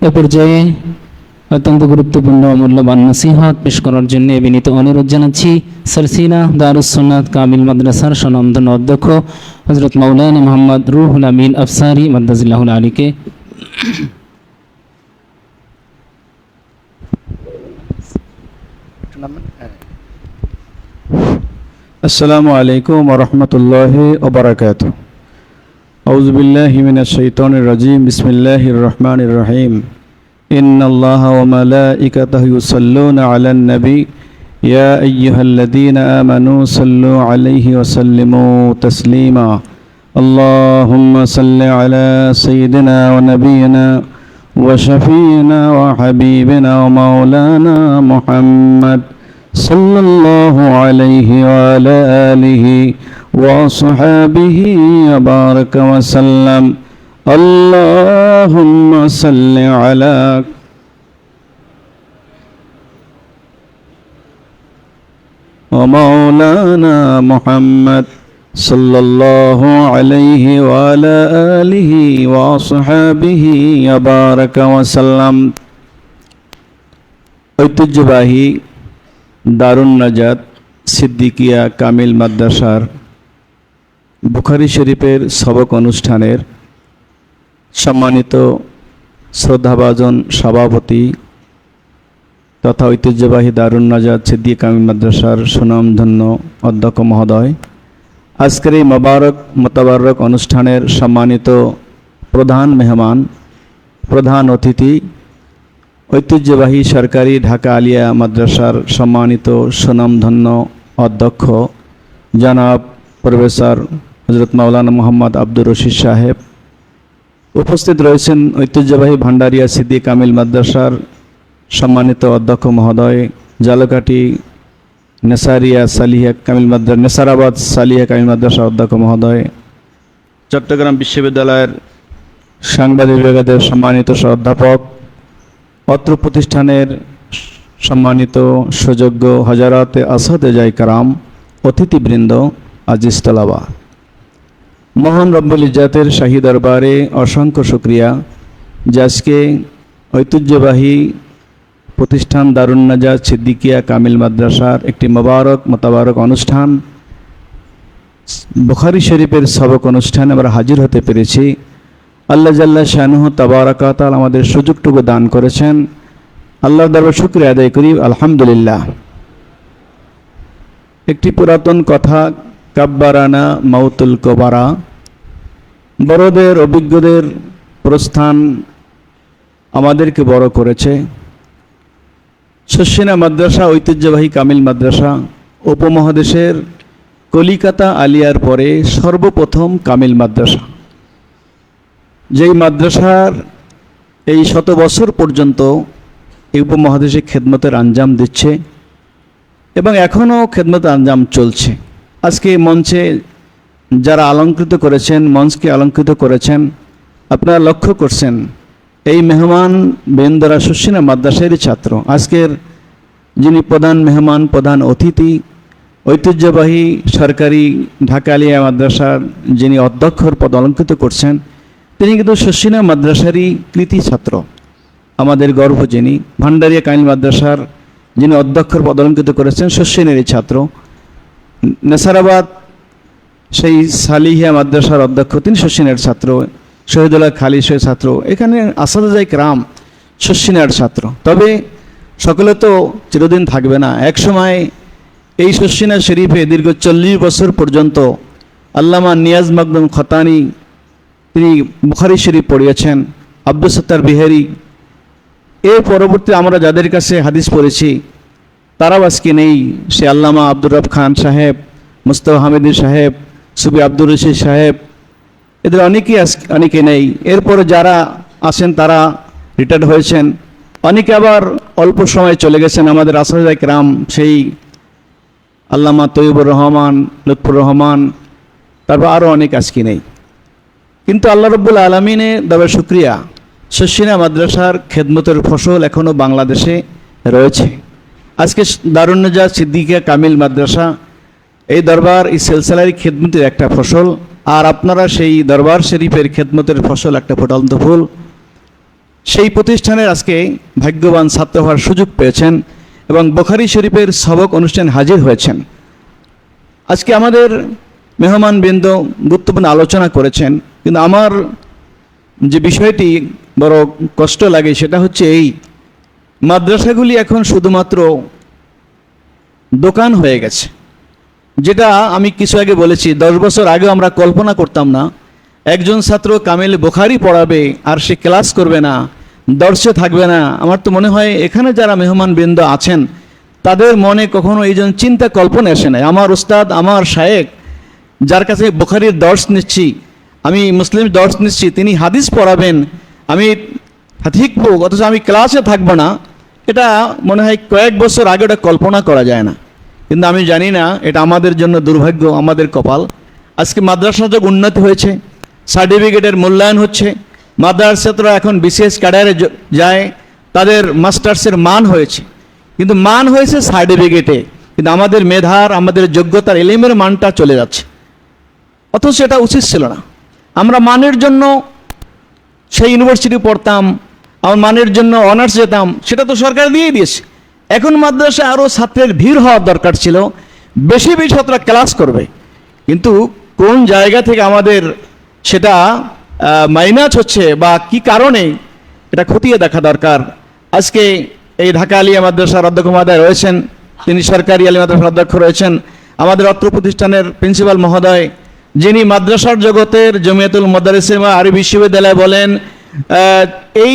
এ পর্যায়ে অত্যন্ত গুরুত্বপূর্ণ মূল্যবান নসিহত পেশ করার জন্য বিনীত অনুরোধ জানাচ্ছি সরসিনা দারুসন্নাথ কামিল মাদ্রাসার সনন্দন অধ্যক্ষ হজরত মৌলানা মোহাম্মদ রুহুল আমিন আফসারি মাদ্রাজিল্লাহ আলীকে। আসসালামু আলাইকুম রহমতুল্লাহ ওবরাকাত أعوذ بالله من الشيطان الرجيم. بسم الله الرحمن الرحيم. إن الله وملائكته يصلون على النبي. يا أيها الذين آمنوا صلوا عليه وسلموا تسليما. اللهم صل على سيدنا ونبينا وشفينا وحبيبنا ومولانا محمد. صلى الله عليه وعلى آله وصحابه وبارك وسلم اللهم صل على ومولانا محمد صلى الله عليه وعلى آله وصحابه وبارك وسلم ঐতিহ্যবাহী দারুণ নাজাত, সিদ্দিকিয়া কামিল মাদ্রাসার বুখারি শরীফের সবক অনুষ্ঠানের সম্মানিত শ্রদ্ধাভাজন সভাপতি তথা ঐতিহ্যবাহী দারুণ নাজাদ সিদ্দিক কামিল মাদ্রাসার সুনামধন্য অধ্যক্ষ মহোদয়, আজকের এই মোবারক মোতাবারক অনুষ্ঠানের সম্মানিত প্রধান মেহমান, প্রধান অতিথি ঐতিহ্যবাহী সরকারি ঢাকা আলিয়া মাদ্রাসার সম্মানিত সুনামধন্য অধ্যক্ষ জনাব প্রফেসর হজরত মাওলানা মোহাম্মদ আব্দুর রশিদ সাহেব। উপস্থিত রয়েছেন ঐতিহ্যবাহী ভান্ডারিয়া সিদ্দিক কামিল মাদ্রাসার সম্মানিত অধ্যক্ষ মহোদয় জালকাটি নেসারিয়া সালিহা কামিল মাদ্রাসা নেসারাবাদ সালিহা কামিল মাদ্রাসা অধ্যক্ষ মহোদয়, চট্টগ্রাম বিশ্ববিদ্যালয়ের সাংবাদিক বিভাগের সম্মানিত অধ্যাপক অত্র প্রতিষ্ঠানের সম্মানিত সুযোগ্য হজরতে আসাদে জাই কারাম, অতিথিবৃন্দ, আজিজ তলাবা। মহান রব্বুল ইজাতের শাহী দরবারে অসংখ্য শুক্রিয়া। যে আজকে ঐতিহ্যবাহী প্রতিষ্ঠান দারুণ নাজাত সিদ্দিকিয়া কামিল মাদ্রাসার একটি মোবারক, মোতাবারক অনুষ্ঠান, বুখারি শরীফের সবক অনুষ্ঠানে আমরা হাজির হতে পেরেছি। আল্লাহ জাল্লা শাহনুহ তাবারাকাতাল আমাদের সুযোগটুকু দান করেছেন। আল্লাহ দরবার শুক্রিয়া আদায় করি, আলহামদুলিল্লাহ। একটি পুরাতন কথা, কাব্বারানা মাউতুল কবারা। বড়দের, অভিজ্ঞদের প্রস্থান আমাদেরকে বড় করেছে। শস্যিনা মাদ্রাসা, ঐতিহ্যবাহী কামিল মাদ্রাসা, উপমহাদেশের কলিকাতা আলিয়ার পরে সর্বপ্রথম কামিল মাদ্রাসা। যেই মাদ্রাসার এই শত বছর পর্যন্ত এই উপমহাদেশে খেদমতের আঞ্জাম দিচ্ছে এবং এখনও খেদমতের আঞ্জাম চলছে। আজকে মঞ্চে যারা অলঙ্কৃত করেছেন, মঞ্চকে অলঙ্কৃত করেছেন, আপনারা লক্ষ্য করছেন, এই মেহমান বেন্দরা সুসিনা মাদ্রাসারই ছাত্র, আজকের যিনি প্রধান মেহমান, প্রধান অতিথি, ঐতিহ্যবাহী সরকারি ঢাকা আলিয়া মাদ্রাসার যিনি অধ্যক্ষর পদ অলঙ্কৃত করছেন তিনি কিন্তু শশিনা মাদ্রাসারই কৃতি ছাত্র। আমাদের গর্ব যিনি ভান্ডারিয়া কাইল মাদ্রাসার যিনি অধ্যক্ষর পদ অলঙ্কৃত করেছেন, শশিনেরই ছাত্র। নেসারাবাদ সেই সালিহিয়া মাদ্রাসার অধ্যক্ষ, তিনি শশিনের ছাত্র। শহীদুল্লাহ খালি শহীদ ছাত্র। এখানে আসাদাজাই রাম শশিনার ছাত্র। তবে সকলে তো চিরদিন থাকবে না। এক সময় এই শশিনা শরীফে দীর্ঘ চল্লিশ বছর পর্যন্ত আল্লামা নিয়াজ মাকদুম খতানি তিনি বুখারি শরীফ পড়িয়েছেন, আব্দুল সত্তার বিহারি। এর পরবর্তী আমরা যাদের কাছে হাদিস পড়েছি, তারাও আজকে নেই, সে আল্লামা আব্দুর রব খান সাহেব, মুস্তফা হামিদুর সাহেব সুবি আব্দুর রশিদ সাহেব, এদের অনেকেই আজ- অনেকে নেই। এরপরে যারা আছেন, তারা রিটায়ার্ড হয়েছেন। অনেকে আবার অল্প সময় চলে গেছেন আমাদের আসাদাক রাম সেই আল্লামা তৈবুর রহমান, লুৎফুর রহমান, তারপর আরও অনেক আজকে নেই। কিন্তু আল্লাহ রব্বুল আলমিনে দাবে শুক্রিয়া। শশিনা মাদ্রাসার খেদমতের ফসল এখনও বাংলাদেশে রয়েছে। আজকে দারুন্নজা সিদ্দিকা কামিল মাদ্রাসা, এই দরবার এই সেলসালারি খেদমতের একটা ফসল, আর আপনারা সেই দরবার শরীফের খেদমতের ফসল একটা ফুটন্ত ফুল। সেই প্রতিষ্ঠানের আজকে ভাগ্যবান ছাত্র হওয়ার সুযোগ পেয়েছেন এবং বোখারি শরীফের সবক অনুষ্ঠান হাজির হয়েছেন। আজকে আমাদের মেহমান বৃন্দ গুরুত্বপূর্ণ আলোচনা করেছেন। কিন্তু আমার যে বিষয়টি বড় কষ্ট লাগে সেটা হচ্ছে এই, মাদ্রাসাগুলি এখন শুধুমাত্র দোকান হয়ে গেছে। যেটা আমি কিছু আগে বলেছি, দশ বছর আগে আমরা কল্পনা করতাম না, একজন ছাত্র কামেল বোখারি পড়াবে আর সে ক্লাস করবে না, দর্শে থাকবে না। আমার তো মনে হয় এখানে যারা মেহমান বৃন্দ আছেন, তাদের মনে কখনো এই জন্য চিন্তা কল্পনা এসে নাই। আমার উস্তাদ, আমার শায়েক, যার কাছে বোখারির দর্শ নিচ্ছি আমি মুসলিম দর্শ নিচ্ছি তিনি হাদিস পড়াবেন, আমি শিখব অথচ আমি ক্লাসে থাকব না, এটা মনে হয় কয়েক বছর আগে ওটা কল্পনা করা যায় না। কিন্তু আমি জানি না, এটা আমাদের জন্য দুর্ভাগ্য, আমাদের কপাল। আজকে মাদ্রাসা যোগ উন্নতি হয়েছে, সার্টিফিকেটের মূল্যায়ন হচ্ছে, মাদ্রাসাতরা এখন বিশেষ ক্যাডারে যায়, তাদের মাস্টার্সের মান হয়েছে। কিন্তু মান হয়েছে সার্টিফিকেটে, কিন্তু আমাদের মেধার, আমাদের যোগ্যতার এলিমের মানটা চলে যাচ্ছে। অথচ সেটা উচিত ছিল না। আমরা মানের জন্য সেই ইউনিভার্সিটি পড়তাম, আমার মানের জন্য অনার্স যেতাম, সেটা তো সরকার দিয়ে দিয়েছে। এখন মাদ্রাসায় আরও ছাত্রের ভিড় হওয়ার দরকার ছিল, বেশি বেশি ছাত্ররা ক্লাস করবে। কিন্তু কোন জায়গা থেকে আমাদের সেটা মাইনাস হচ্ছে বা কি কারণে, এটা খতিয়ে দেখা দরকার। আজকে এই ঢাকা আলিয়া মাদ্রাসার অধ্যক্ষ মহোদয় রয়েছেন, তিনি সরকারি আলী মাদ্রাসার অধ্যক্ষ রয়েছেন। আমাদের অত্র প্রতিষ্ঠানের প্রিন্সিপাল মহোদয় যিনি মাদ্রাসার জগতের জমিয়াতুল মদারিসিম আরবি বিশ্ববিদ্যালয় বলেন এই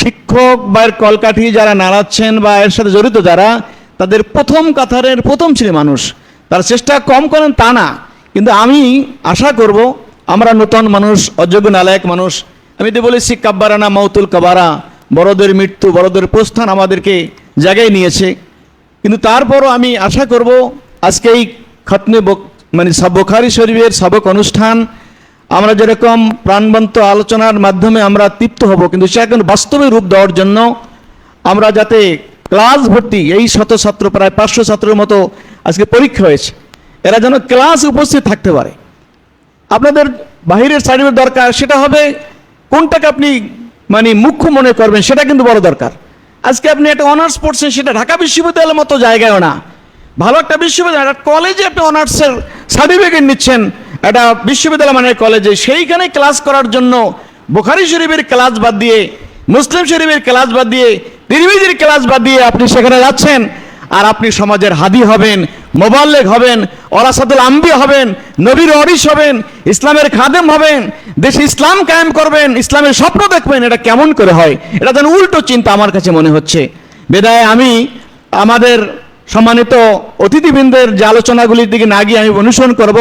শিক্ষক বা এর কলকাঠি যারা নাড়াচ্ছেন বা এর সাথে জড়িত যারা, তাদের প্রথম কাতারের প্রথম ছিল মানুষ। তার চেষ্টা কম করেন তা না, কিন্তু আমি আশা করব আমরা নতুন মানুষ, অযোগ্য নালায়ক মানুষ। আমি তো বলেছি, কাব্বারানা মাউতুল কাবারা, বড়দের মৃত্যু, বড়দের প্রস্থান আমাদেরকে জায়গায় নিয়েছে। কিন্তু তারপরও আমি আশা করব, আজকে এই খতনে মানে সব বোখারি শরীফের সবক অনুষ্ঠান। আমরা যেরকম প্রাণবন্ত আলোচনার মাধ্যমে আমরা তৃপ্ত হব, কিন্তু সে এখন বাস্তবে রূপ দেওয়ার জন্য আমরা যাতে ক্লাস ভর্তি, এই শত ছাত্র, প্রায় পাঁচশো ছাত্রের মতো আজকে পরীক্ষা হয়েছে, এরা যেন ক্লাস উপস্থিত থাকতে পারে। আপনাদের বাহিরের সার্টিফিকেট দরকার সেটা হবে কোনটাকে আপনি মানে মুখ্য মনে করবেন, সেটা কিন্তু বড় দরকার। আজকে আপনি একটা অনার্স পড়ছেন, সেটা ঢাকা বিশ্ববিদ্যালয়ের মতো জায়গায়ও না। ভালো একটা বিশ্ববিদ্যালয়, একটা কলেজে আপনি অনার্সের সার্টিফিকেট নিচ্ছেন একটা বিশ্ববিদ্যালয় মানে কলেজে, সেইখানে ক্লাস করার জন্য বোখারি শরীফের ক্লাস বাদ দিয়ে, মুসলিম শরীফের ক্লাস বাদ দিয়ে, তিরমিজির ক্লাস বাদ দিয়ে আপনি সেখানে যাচ্ছেন আর আপনি সমাজের হাদি হবেন, মোবাল্লেক হবেন ওরাসাদুল আম্বি হবেন, নবীর অরিস হবেন, ইসলামের খাদেম হবেন, দেশে ইসলাম কায়েম করবেন, ইসলামের স্বপ্ন দেখবেন, এটা কেমন করে হয়? এটা যেন উল্টো চিন্তা আমার কাছে মনে হচ্ছে। বেদায়, আমি আমাদের সম্মানিত অতিথিবৃন্দের যে আলোচনাগুলির দিকে না গিয়ে আমি অনুসরণ করব,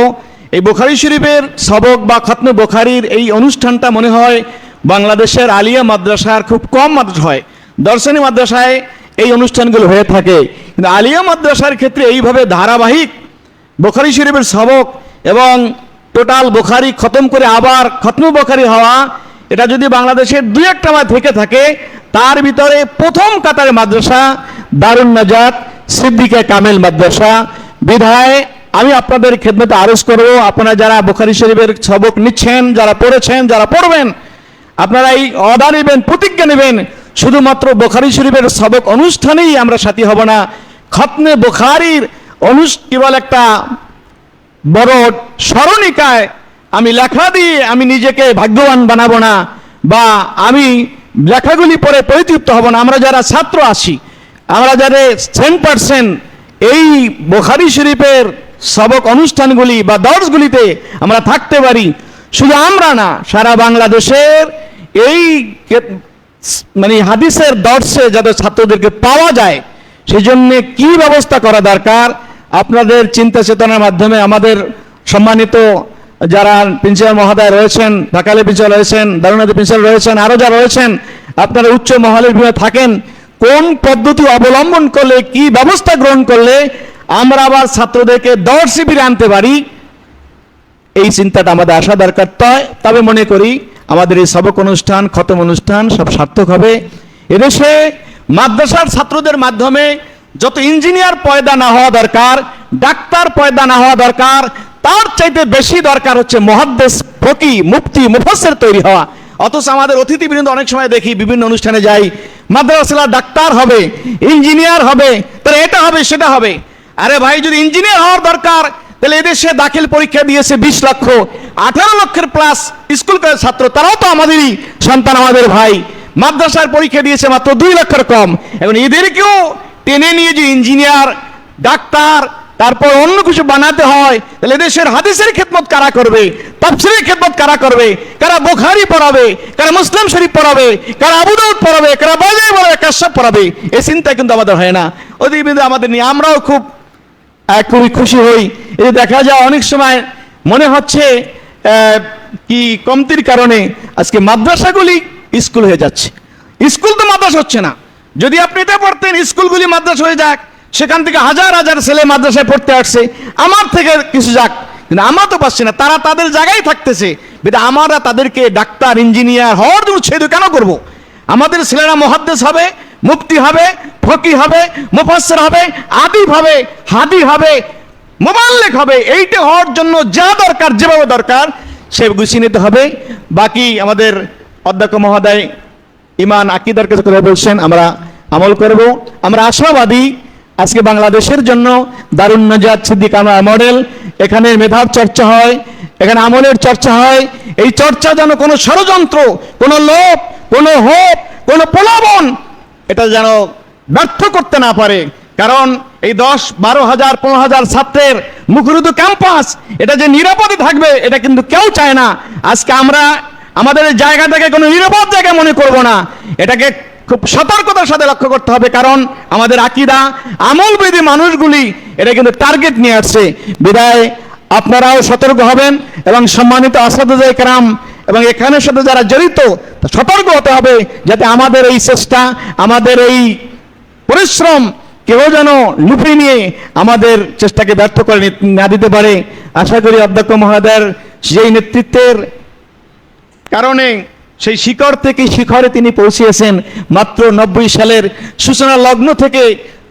এই বোখারি শরীফের সবক বা খতনে বোখারির এই অনুষ্ঠানটা মনে হয় বাংলাদেশের আলিয়া মাদ্রাসার খুব কম মাদ্রাসা হয়। দর্শনী মাদ্রাসায় এই অনুষ্ঠানগুলো হয়ে থাকে। কিন্তু আলিয়া মাদ্রাসার ক্ষেত্রে এইভাবে ধারাবাহিক বোখারি শরীফের সবক এবং টোটাল বোখারি খতম করে আবার খতম বোখারি হওয়া, এটা যদি বাংলাদেশের দুই একটা থেকে থাকে, তার ভিতরে প্রথম কাতারে মাদ্রাসা দারুণ নাজাত সিদ্দিকা কামেল মাদ্রাসা। বিধায় আমি আপনাদের খেদমতে আরজ করব, আপনারা যারা বোখারি শরীফের সবক নিচ্ছেন, যারা পড়েছেন, যারা পড়বেন, আপনারা এই অদা নেবেন, প্রতিজ্ঞা নেবেন, শুধুমাত্র বোখারি শরীফের সবক অনুষ্ঠানেই আমরা সাথী হব না। খতনে বোখারির অনুষ কেবল একটা বড় স্মরণিকায় আমি লেখা দিয়ে আমি নিজেকে ভাগ্যবান বানাবো না, বা আমি লেখাগুলি পড়ে পরিতৃপ্ত হব না। আমরা যারা ছাত্র আছি আমরা যারা সেন পার্সেন্ট এই বোখারি শরীফের সবক অনুষ্ঠানগুলি বা দর্শগুলিতে আমরা থাকতে পারি। শুধু আমরা না, সারা বাংলাদেশের এই মানে হাদিসের দর্শে যাদের ছাত্রদেরকে পাওয়া যায় সেই জন্য কি ব্যবস্থা করা দরকার? আপনাদের চিন্তা চেতনার মাধ্যমে আমাদের সম্মানিত যারা প্রিন্সিপাল মহোদয় রয়েছেন ঢাকালে প্রিন্সিপাল রয়েছেন, দারুণাদি প্রিন্সিপাল রয়েছেন, আরও যারা রয়েছেন, আপনারা উচ্চ মহলের বিভাগে থাকেন কোন পদ্ধতি অবলম্বন করলে, কি ব্যবস্থা গ্রহণ করলে আমরা আবার ছাত্রদেরকে দশ শিবিরে আনতে পারি? এই চিন্তাটা আমাদের আসা দরকার। তয়, তবে মনে করি আমাদের এই সবক অনুষ্ঠান, খতম অনুষ্ঠান সব সার্থক হবে। এদেশে মাদ্রাসার ছাত্রদের মাধ্যমে যত ইঞ্জিনিয়ার পয়দা না হওয়া দরকার, ডাক্তার পয়দা না হওয়া দরকার, তার চাইতে বেশি দরকার হচ্ছে মহাদ্দেশ ফকি, মুফতি মুফাসের তৈরি হওয়া। অথচ আমাদের অতিথিবৃন্দ অনেক সময় দেখি বিভিন্ন অনুষ্ঠানে যাই মাদ্রাসালা ডাক্তার হবে, ইঞ্জিনিয়ার হবে, তাহলে এটা হবে, সেটা হবে। আরে ভাই, যদি ইঞ্জিনিয়ার হওয়ার দরকার, তাহলে এদেশে দাখিল পরীক্ষা দিয়েছে বিশ লক্ষ, আঠারো লক্ষের প্লাস স্কুল কলেজ ছাত্র, তারাও তো আমাদেরই সন্তান, আমাদের ভাই। মাদ্রাসার পরীক্ষা দিয়েছে মাত্র দুই লক্ষের কম। এখন এদেরকেও টেনে নিয়ে যে ইঞ্জিনিয়ার, ডাক্তার তারপর অন্য কিছু বানাতে হয়, তাহলে দেশের হাদিসের খেদমত কারা করবে? তাফসিরের খেদমত কারা করবে? কারা বুখারি পড়াবে? কারা মুসলিম শরীফ পড়াবে? কারা আবু দাউদ পড়াবে? কারা বাজাই পড়াবে? কাশ্যপ পড়াবে? এই চিন্তা কিন্তু আমাদের হয় না। ওদের বিরুদ্ধে আমাদের নিয়ে আমরাও খুব খুবই খুশি হই। এই দেখা যায় অনেক সময় মনে হচ্ছে কি কমতির কারণে আজকে মাদ্রাসাগুলি স্কুল হয়ে যাচ্ছে। স্কুল তো মাদ্রাসা হচ্ছে না। যদি আপনি এটা পড়তেন, স্কুলগুলি মাদ্রাসা হয়ে যাক। সেখান থেকে হাজার হাজার ছেলে মাদ্রাসায় পড়তে আসছে। আমার থেকে কিছু যাক। কিন্তু আমরা তো পাচ্ছি না। তারা তাদের জায়গায় থাকতেছে। কিন্তু আমরা তাদেরকে ডাক্তার, ইঞ্জিনিয়ার হওয়ার জন্য ছেদ কেন করব। আমাদের ছেলেরা মহাদ্দেশ হবে মুক্তি হবে, ফকি হবে, মুফাসসির হবে, আদিব হবে, হাদি হবে মোবাল্লেক হবে। এইটা হওয়ার জন্য যা দরকার, যেভাবে দরকার সে গুছিয়ে নিতে হবে। বাকি আমাদের অধ্যক্ষ মহোদয় ইমান আকিদার কাছে বলছেন, আমরা আমল করব। আমরা আশাবাদী আজকে বাংলাদেশের জন্য দারুণ নজাদ সিদ্দিক আমার মডেল। এখানে মেধার চর্চা হয়, এখানে আমলের চর্চা হয়। এই চর্চা যেন কোনো ষড়যন্ত্র, কোনো লোভ, কোনো হোপ, কোনো প্রলোভন, এটা যেন ব্যর্থ করতে না পারে। কারণ এই দশ, বারো হাজার, পনেরো হাজার ছাত্রের মুখরুদু ক্যাম্পাস, এটা যে নিরাপদে থাকবে, এটা কিন্তু কেউ চায় না। আজকে আমরা আমাদের জায়গাটাকে কোনো নিরাপদ জায়গা মনে করব না। এটাকে খুব সতর্কতার সাথে লক্ষ্য করতে হবে, কারণ আমাদের আকিদা আমলবেদী মানুষগুলি এটা কিন্তু টার্গেট নিয়ে আসছে। বিদায়, আপনারাও সতর্ক হবেন এবং সম্মানিত আসাদুজাই কারাম এবং এখানের সাথে যারা জড়িত সতর্ক হতে হবে যাতে আমাদের এই চেষ্টা, আমাদের এই পরিশ্রম কেউ যেন লুফে নিয়ে আমাদের চেষ্টাকে ব্যর্থ করে না দিতে পারে। আশা করি অধ্যক্ষ মহোদয়ের সেই নেতৃত্বের কারণে সেই শিখর থেকে শিখরে তিনি পৌঁছিয়েছেন মাত্র নব্বই সালের সূচনা লগ্ন থেকে।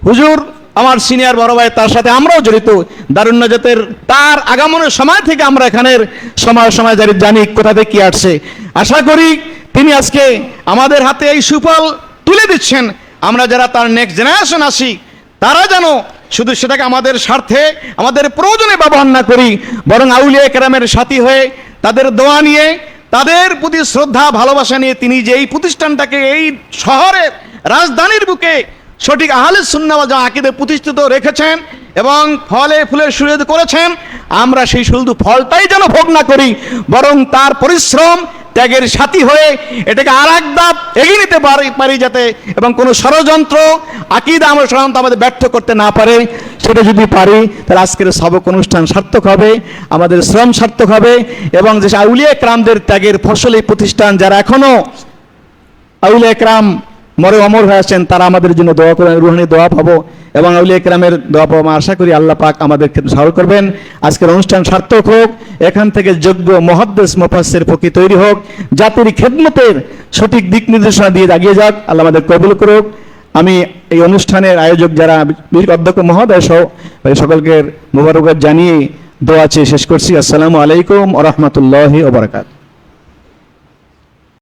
হুজুর, আমার সিনিয়র বড় ভাই তার সাথে আমরাও জড়িত। দারুণ নাজাতের তার আগামনের সময় থেকে আমরা এখানের সময় সময় জানি জানি কোথা থেকে কি আসছে। আশা করি তিনি আজকে আমাদের হাতে এই সুফল তুলে দিচ্ছেন। আমরা যারা তার নেক্সট জেনারেশন আসি তারা যেন শুধু সেটাকে আমাদের স্বার্থে, আমাদের প্রয়োজনে ব্যবহার না করি, বরং আউলিয়া কেরামের সাথী হয়ে তাদের দোয়া নিয়ে তাদের প্রতি শ্রদ্ধা, ভালোবাসা নিয়ে তিনি যে এই প্রতিষ্ঠানটাকে, এই শহরের রাজধানীর বুকে সঠিক আহলে সুন্নাওয়া যা আকিদে প্রতিষ্ঠিত রেখেছেন এবং ফলে ফুলে সুরেদ করেছেন, আমরা সেই শুধু ফলটাই যেন ভোগ না করি, বরং তার পরিশ্রম ত্যাগের সাথী হয়ে এটাকে আর এক ধাপ এগিয়ে নিতে পারি পারি যাতে এবং কোনো ষড়যন্ত্র, আকিদা আমরা সাধারণত আমাদের ব্যর্থ করতে না পারে। সেটা যদি পারি, তাহলে আজকের সবক অনুষ্ঠান সার্থক হবে, আমাদের শ্রম সার্থক হবে এবং যে আউলিয়া ক্রামদের ত্যাগের ফসল এই প্রতিষ্ঠান যারা এখনও আউলিয়া একরাম মরে অমর হয়ে আসছেন, তারা আমাদের জন্য দোয়া করে, রুহানি দোয়া পাবো এবং আউলিয়া একরামের দোয়া পাবো। আশা করি আল্লাহ পাক আমাদের ক্ষেত্রে সহায় করবেন। আজকের অনুষ্ঠান সার্থক হোক, এখান থেকে যোগ্য মহাদ্দেশ মোফাসের ফকি তৈরি হোক, জাতির খেদমতের সঠিক দিক নির্দেশনা দিয়ে এগিয়ে যাক, আল্লাহ আমাদের কবুল করুক। আমি এই অনুষ্ঠানের আয়োজক যারা বিশেষ অধ্যক্ষ মহোদয় সহ সকলকে মোবারকবাদ জানিয়ে দোয়া চেয়ে শেষ করছি। আসসালামু আলাইকুম ওরহমতুল্লাহি ওবরাকাত